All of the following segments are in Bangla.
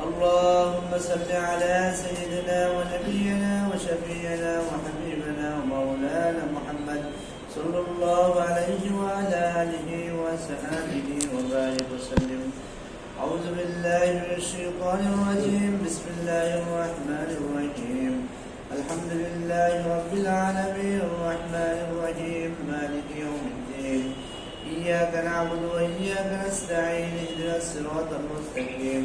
اللهم صل على سيدنا ونبينا وشفينا وحبيبنا ومولانا محمد صلى الله عليه وعلى آله وصحبه وبارك وسلم. أعوذ بالله من الشيطان الرجيم. بسم الله الرحمن الرحيم. الحمد لله رب العالمين الرحمن الرحيم. مالك يوم الدين. إياك نعبد وإياك نستعين. اهدنا الصراط المستقيم.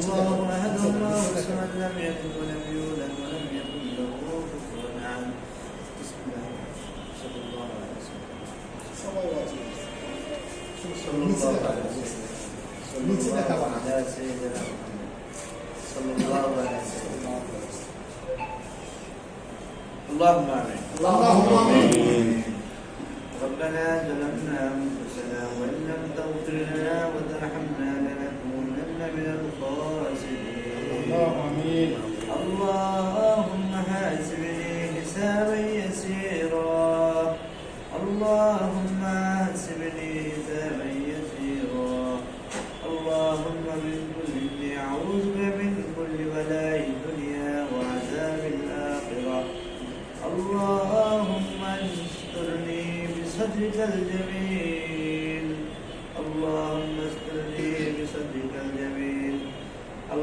اللهم أحد الله لم يلد ولم يولد ولم يكن له كفوا أحد بسم الله صلى الله عليه وسلم صلى الله عليه وسلم صلى الله على سيدنا محمد صلى الله عليه وسلم اللهم آمين. اللهم آمين. ربنا ظلمنا أنفسنا وإن لم تغفر لنا وترحمنا لنا وتكون من اللهم حاسبني حسابا يسيرا. اللهم حاسبني حسابا يسيرا. اللهم من كل إني أعوذ بك من كل بلاء الدنيا وعذاب الآخرة. اللهم استرني بصدرك الجميل.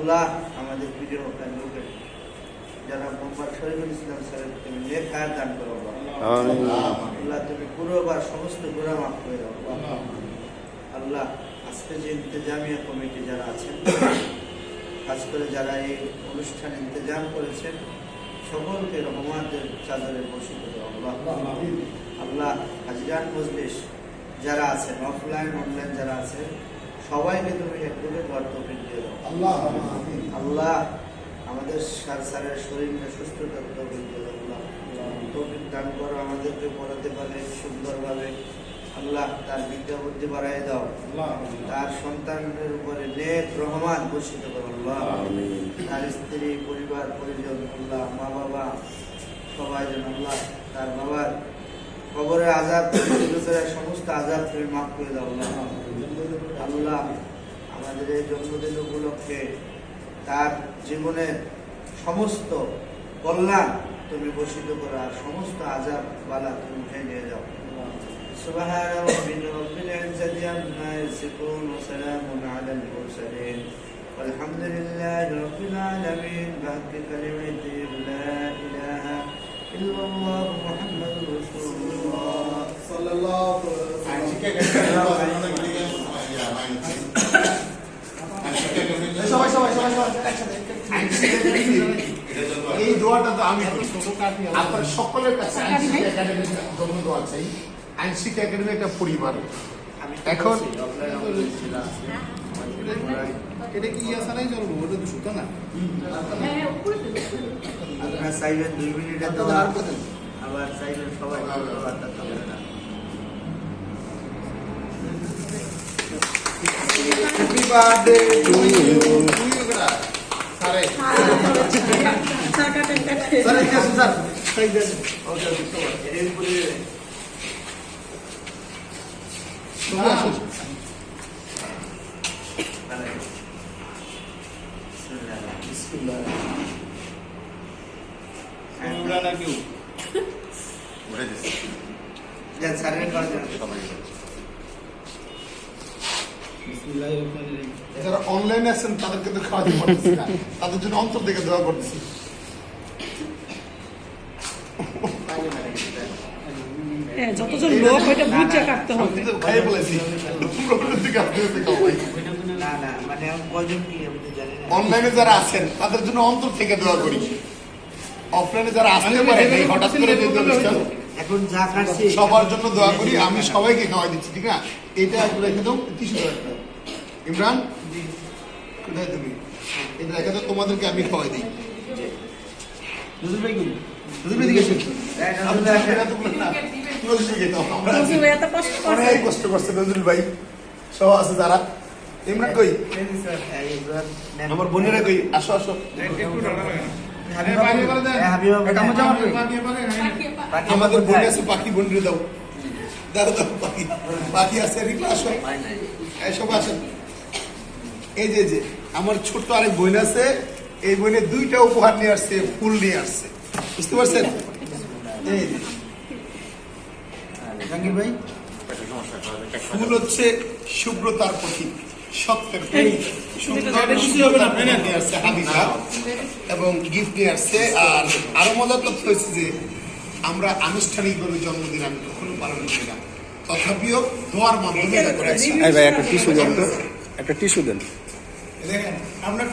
আল্লাহ আমাদের প্রিয় লোকের যারা মোহাম্মদ শরীফুল ইসলাম স্যারের তুমি নেক হায়াত দান করো আল্লাহ। তুমি পুরো বা সমস্ত গুণা মাফ করে দাও আল্লাহ। আজকে যে ইন্তজামিয়া কমিটি যারা আছেন খাস করে যারা এই অনুষ্ঠান ইন্তজাম করেছেন সকলকে রহমানদের চাদরে বসিত দাও আল্লাহ আল্লাহ হাজিরান মজলিস যারা আছেন অফলাইন অনলাইন যারা আছেন সবাইকে তুমি একদমই গর্ত দিয়ে দাও। আল্লাহ আল্লাহ আমাদের স্যার স্যারের শরীরকে সুস্থতা তৌফিক দিও আল্লাহ। তৌফিক দান করো আমাদেরকে পড়াতে পারে সুন্দরভাবে। আল্লাহ তার বিদ্যা বুদ্ধি বাড়াই দাও। তার সন্তানের উপরে নেক রহমান ঘোষিত করো আল্লাহ। তার স্ত্রী পরিবার পরিজন আল্লাহ মা বাবা সবাই যেন আল্লাহ তার বাবার কবরের আজাব থেকে সমস্ত আজাদ তুমি মাফ করে দাও আল্লাহ। আল্লাহ আমাদের এই জন্মদিন উপলক্ষে তার জীবনের সমস্ত কল্যাণ তুমি বসিত করো আর সমস্ত আজাব বালা তুমি উঠে নিয়ে যাও سبحان ربك رب العزة عما يصفون وسلام على المرسلين والحمد لله رب العالمين بحق كلمته لا إله إلا الله محمد رسول الله সাল্লাল্লাহু আলাইহি সবাই আমি আপনার সকলের কাছে আইনশিক্ষা একাডেমির জন্য দোয়া চাই। একাডেমি একটা পরিবার। এখন- এটা কি ছাড়াই চলবো ওটা তো সুতো না। আপনার চাইবেন দুই মিনিটে তো আর কোথায় আবার চাইবেন সবাই থাকবে না তুই স্যার এই আসুন। দেন ওকে এর উপরে যারা অনলাইনে আছেন তাদেরকে তো খাওয়াতে পারতেছি না। তাদের জন্য অন্তর থেকে দেওয়া করতেছি। হ্যাঁ যতজন লোক ওইটা বুঝে কাটতে হবে। ভাই বলেছি প্রকৃতির দিকে আপনি হচ্ছে খাও ভাই। না না। মানে অনলাইনে যারা আছেন তাদের জন্য অন্তর থেকে দোয়া করি। অফলাইনে যারা আসতে পারে হঠাৎ করে এখন যা কাটছি সবার জন্য দোয়া করি আমি সবাইকে খাওয়াই দিচ্ছি ঠিক না? এটা একটু রেখে দাও কিছু ইমরান? কোথায় তুমি? এটা রেখে দাও তোমাদেরকে আমি খাওয়াই দিই। নজরুল ভাই? নজরুল ভাই দিকে আমরা অনেক কষ্ট করছে নজরুল ভাই আছে যারা ইমরান কই? বোনেরা কই? আসো আসো। আমাদের বোন আছে পাখি বোনরে দাও। দাও দাও পাখি। পাখি আছে আসো। এই আসেন এই যে যে আমার ছোট্ট আরেক বোন আছে। এই বোনের দুইটা উপহার নিয়ে আসছে ফুল নিয়ে আসছে। বুঝতে পারছেন? এই যে, জাহাঙ্গীর ভাই? ফুল হচ্ছে শুভ্রতার প্রতীক সত্যের এবং গিফট নিয়ে আসছে। আর আরও মজার তথ্য হয়েছে যে আমরা আনুষ্ঠানিকভাবে জন্মদিন আমি কখনো পালন করি না। তথাপিও দোয়ার মাধ্যমে একটা টিস্যু দেন একটা টিস্যু দেন। দেখেন আমরা